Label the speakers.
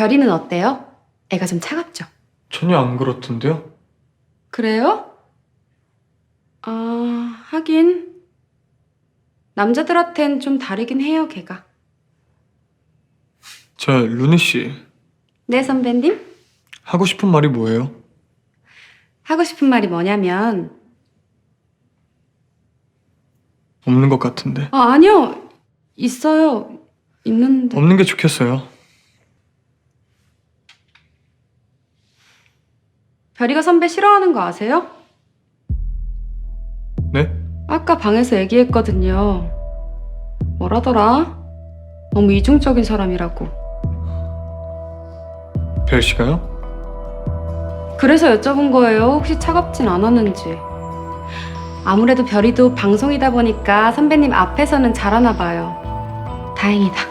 Speaker 1: 별이는 어때요? 애가 좀 차갑죠?
Speaker 2: 전혀 안 그렇던데요?
Speaker 1: 그래요? 아, 하긴. 남자들한텐 좀 다르긴 해요, 걔가.
Speaker 2: 저 루니 씨
Speaker 1: 네, 선배님?
Speaker 2: 하고 싶은 말이 뭐예요?
Speaker 1: 하고 싶은 말이 뭐냐면,
Speaker 2: 없는 것 같은데.
Speaker 1: 아, 아니요. 있어요. 있는데.
Speaker 2: 없는 게 좋겠어요.
Speaker 1: 별이가 선배 싫어하는 거 아세요?
Speaker 2: 네?
Speaker 1: 아까 방에서 얘기했거든요. 뭐라더라? 너무 이중적인 사람이라고.
Speaker 2: 별 씨가요?
Speaker 1: 그래서 여쭤본 거예요. 혹시 차갑진 않았는지. 아무래도 별이도 방송이다 보니까 선배님 앞에서는 잘하나 봐요. 다행이다.